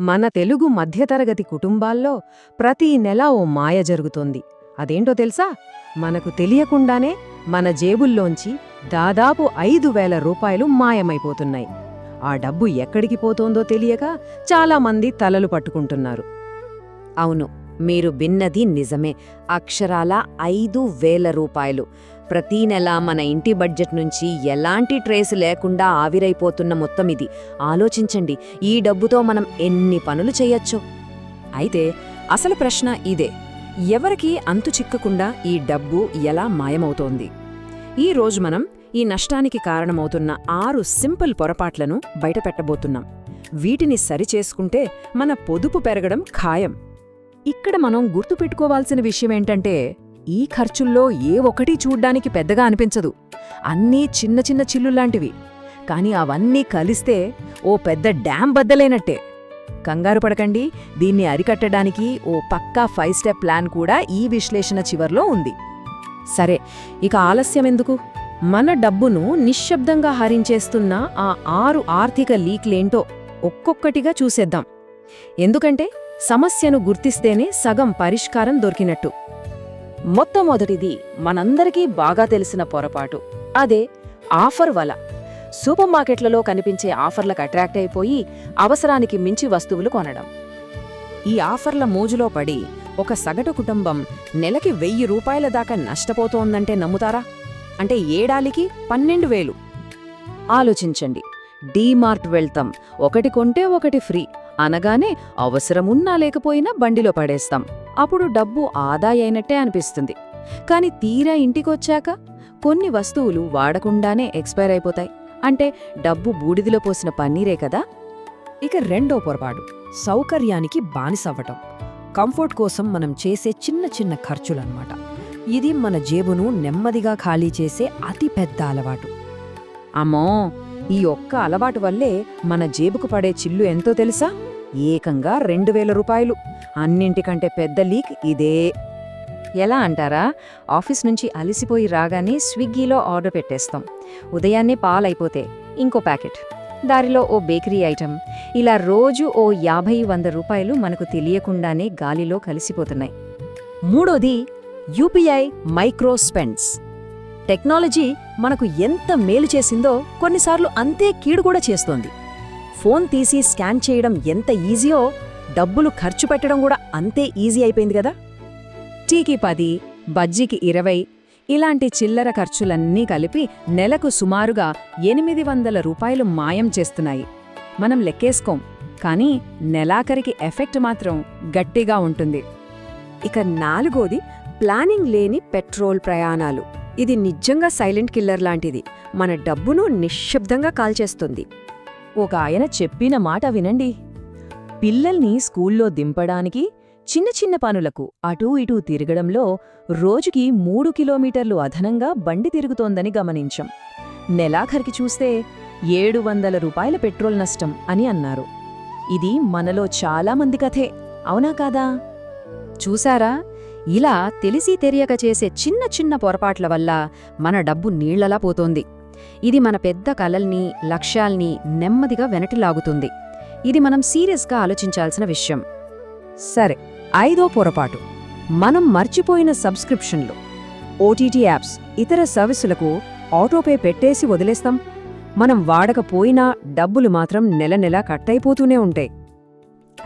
మన తెలుగు మధ్యతరగతి కుటుంబాల్లో ప్రతి నెల ఓ మాయ జరుగుతోంది. అదేంటో తెలుసా? మనకు తెలియకుండానే మన జేబుల్లోంచి దాదాపు ఐదు వేల రూపాయలు మాయమైపోతున్నాయి. ఆ డబ్బు ఎక్కడికి పోతోందో తెలియక చాలామంది తలలు పట్టుకుంటున్నారు. అవును మీరు భిన్నది నిజమే. అక్షరాల ఐదు వేల రూపాయలు. ప్రతీ నెల మన ఇంటి బడ్జెట్ నుంచి ఎలాంటి ట్రేస్ లేకుండా ఆవిరైపోతున్న మొత్తం ఇది. ఆలోచించండి ఈ డబ్బుతో మనం ఎన్ని పనులు చేయొచ్చో. అయితే అసలు ప్రశ్న ఇదే. ఎవరికి అంతు చిక్కకుండా ఈ డబ్బు ఎలా మాయమవుతోంది? ఈ రోజు మనం ఈ నష్టానికి కారణమవుతున్న ఆరు సింపుల్ పొరపాట్లను బయటపెట్టబోతున్నాం. వీటిని సరిచేసుకుంటే మన పొదుపు పెరగడం ఖాయం. ఇక్కడ మనం గుర్తుపెట్టుకోవాల్సిన విషయమేంటంటే ఈ ఖర్చుల్లో ఏ ఒకటి చూడ్డానికి పెద్దగా అనిపించదు. అన్నీ చిన్న చిన్న చిల్లుల్లాంటివి. కాని అవన్నీ కలిస్తే ఓ పెద్ద డ్యాం బద్దలైనట్టే. కంగారు పడకండి దీన్ని అరికట్టడానికి ఓ పక్కా ఫైవ్ స్టెప్ ప్లాన్ కూడా ఈ విశ్లేషణ చివర్లో ఉంది. సరే ఇక ఆలస్యం ఎందుకు? మన డబ్బును నిశ్శబ్దంగా హరించేస్తున్న ఆ ఆరు ఆర్థిక లీక్లేంటో ఒక్కొక్కటిగా చూసేద్దాం. ఎందుకంటే సమస్యను గుర్తిస్తేనే సగం పరిష్కారం దొరికినట్టు. మొట్టమొదటిది మనందరికీ బాగా తెలిసిన పొరపాటు. అదే ఆఫర్ వల. సూపర్ మార్కెట్లలో కనిపించే ఆఫర్లకు అట్రాక్ట్ అయిపోయి అవసరానికి మించి వస్తువులు కొనడం. ఈ ఆఫర్ల మోజులో పడి ఒక సగటు కుటుంబం నెలకి వెయ్యి రూపాయల దాకా నష్టపోతోందంటే నమ్ముతారా? అంటే ఏడాలికి పన్నెండు వేలు. ఆలోచించండి. డీమార్ట్ వెళ్తాం. ఒకటి కొంటే ఒకటి ఫ్రీ. అనగానే అవసరమున్నా లేకపోయినా బండిలో పడేస్తాం. అప్పుడు డబ్బు ఆదా అయినట్టే అనిపిస్తుంది. కాని తీరా ఇంటికొచ్చాక కొన్ని వస్తువులు వాడకుండానే ఎక్స్పైర్ అయిపోతాయి. అంటే డబ్బు బూడిదిలో పోసిన పన్నీరే కదా? ఇక రెండో పొరపాటు సౌకర్యానికి బానిసవ్వటం. కంఫర్ట్ కోసం మనం చేసే చిన్న చిన్న ఖర్చులన్నమాట. ఇది మన జేబును నెమ్మదిగా ఖాళీ చేసే అతి పెద్ద అలవాటు. అమ్మో! ఈ ఒక్క అలవాటు వల్లే మన జేబుకు పడే చిల్లు ఎంతో తెలుసా? ఏకంగా రెండు వేల రూపాయలు. అన్నింటికంటే పెద్ద లీక్ ఇదే. ఎలా అంటారా? ఆఫీస్ నుంచి అలిసిపోయి రాగానే స్విగ్గీలో ఆర్డర్ పెట్టేస్తాం. ఉదయాన్నే పాలైపోతే ఇంకో ప్యాకెట్. దారిలో ఓ బేకరీ ఐటెం. ఇలా రోజు ఓ యాభై వంద రూపాయలు మనకు తెలియకుండానే గాలిలో కలిసిపోతున్నాయి. మూడోది యూపీఐ మైక్రో స్పెండ్స్ టెక్నాలజీ మనకు ఎంత మేలు చేసిందో కొన్నిసార్లు అంతే కీడు కూడా చేస్తోంది. ఫోన్ తీసి స్కాన్ చేయడం ఎంత ఈజీయో డబ్బులు ఖర్చు పెట్టడం కూడా అంతే ఈజీ అయిపోయింది కదా. టీకి పది బజ్జీకి ఇరవై ఇలాంటి చిల్లర ఖర్చులన్నీ కలిపి నెలకు సుమారుగా ఎనిమిది వందల రూపాయలు మాయం చేస్తున్నాయి. మనం లెక్కేసుకోం కానీ నెలాఖరికి ఎఫెక్ట్ మాత్రం గట్టిగా ఉంటుంది. ఇక నాలుగోది ప్లానింగ్ లేని పెట్రోల్ ప్రయాణాలు. ఇది నిజంగా సైలెంట్ కిల్లర్ లాంటిది. మన డబ్బును నిశ్శబ్దంగా కాల్చేస్తుంది. ఒక ఆయన చెప్పిన మాట వినండి. పిల్లల్ని స్కూల్లో దింపడానికి చిన్న చిన్న పనులకు అటూ ఇటూ తిరగడంలో రోజుకి మూడు కిలోమీటర్లు అదనంగా బండి తిరుగుతోందని గమనించాం. నెలాఖరికి చూస్తే ఏడు వందల రూపాయల పెట్రోల్ నష్టం అని అన్నారు. ఇది మనలో చాలామంది కథే అవునా కాదా? చూసారా ఇలా తెలిసి తెలియక చేసే చిన్న చిన్న పొరపాట్ల వల్ల మన డబ్బు నీళ్ళలా పోతోంది. ఇది మన పెద్ద కలల్ని లక్ష్యాల్ని నెమ్మదిగా వెనటిలాగుతుంది. ఇది మనం సీరియస్గా ఆలోచించాల్సిన విషయం. సరే ఐదో పొరపాటు. మనం మర్చిపోయిన సబ్స్క్రిప్షన్లు. ఓటీటీ యాప్స్ ఇతర సర్వీసులకు ఆటోపే పెట్టేసి వదిలేస్తాం. మనం వాడకపోయినా డబ్బులు మాత్రం నెల నెల కట్టయిపోతూనే ఉంటాయి.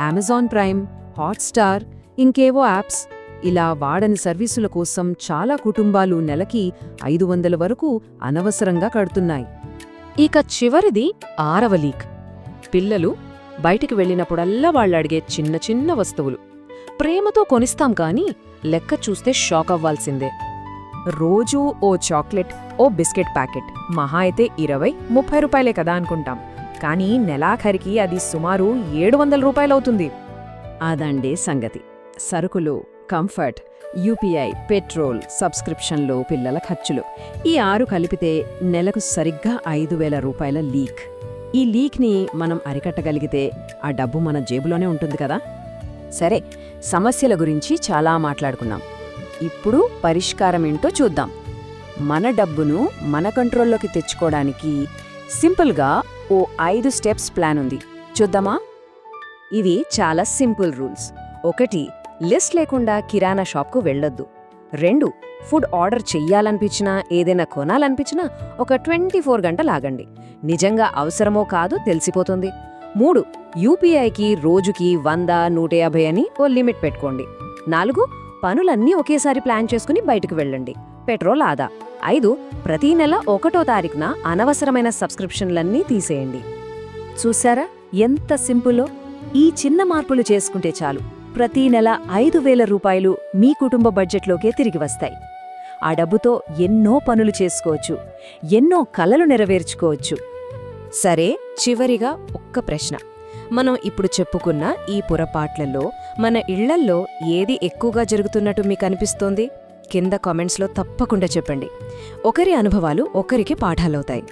అమెజాన్ ప్రైమ్ హాట్స్టార్ ఇంకేవో యాప్స్. ఇలా వాడని సర్వీసుల కోసం చాలా కుటుంబాలు నెలకి ఐదు వందల వరకు అనవసరంగా కడుతున్నాయి. ఇక చివరిది ఆరవ లీక్. పిల్లలు బయటికి వెళ్ళినప్పుడల్లా వాళ్ళడిగే చిన్న చిన్న వస్తువులు. ప్రేమతో కొనిస్తాం కాని లెక్క చూస్తే షాక్ అవ్వాల్సిందే. రోజూ ఓ చాక్లెట్ ఓ బిస్కెట్ ప్యాకెట్. మహా అయితే ఇరవై ముప్పై రూపాయలే కదా అనుకుంటాం. కానీ నెలాఖరికి అది సుమారు ఏడు వందల రూపాయలవుతుంది. అదండే సంగతి. సరుకులు కంఫర్ట్ యూపీఐ పెట్రోల్ సబ్స్క్రిప్షన్లు పిల్లల ఖర్చులు. ఈ ఆరు కలిపితే నెలకు సరిగ్గా ఐదు వేల రూపాయల లీక్. ఈ లీక్ని మనం అరికట్టగలిగితే ఆ డబ్బు మన జేబులోనే ఉంటుంది కదా? సరే సమస్యల గురించి చాలా మాట్లాడుకున్నాం. ఇప్పుడు పరిష్కారం ఏంటో చూద్దాం. మన డబ్బును మన కంట్రోల్లోకి తెచ్చుకోవడానికి సింపుల్గా ఓ ఐదు స్టెప్స్ ప్లాన్ ఉంది. చూద్దామా? ఇవి చాలా సింపుల్ రూల్స్. ఒకటి లిస్ట్ లేకుండా కిరాణా షాప్కు వెళ్ళొద్దు. రెండు ఫుడ్ ఆర్డర్ చెయ్యాలనిపించినా ఏదైనా కొనాలనిపించినా ఒక ట్వంటీ ఫోర్ గంటలాగండి నిజంగా అవసరమో కాదో తెలిసిపోతుంది. మూడు యూపీఐకి రోజుకి వంద నూట యాభై అని ఓ లిమిట్ పెట్టుకోండి. నాలుగు పనులన్నీ ఒకేసారి ప్లాన్ చేసుకుని బయటకు వెళ్ళండి. పెట్రోల్ ఆదా. ఐదు ప్రతీ నెల ఒకటో తారీఖున అనవసరమైన సబ్స్క్రిప్షన్లన్నీ తీసేయండి. చూసారా ఎంత సింపుల్లో ఈ చిన్న మార్పులు చేసుకుంటే చాలు. ప్రతీ నెల ఐదు వేల రూపాయలు మీ కుటుంబ బడ్జెట్లోకే తిరిగి వస్తాయి. ఆ డబ్బుతో ఎన్నో పనులు చేసుకోవచ్చు ఎన్నో కలలు నెరవేర్చుకోవచ్చు. సరే చివరిగా ఒక్క ప్రశ్న. మనం ఇప్పుడు చెప్పుకున్న ఈ పొరపాట్లలో మన ఇళ్ళల్లో ఏది ఎక్కువగా జరుగుతున్నట్టు మీకు అనిపిస్తోంది? కింద కామెంట్స్లో తప్పకుండా చెప్పండి. ఒకరి అనుభవాలు ఒకరికి పాఠాలవుతాయి.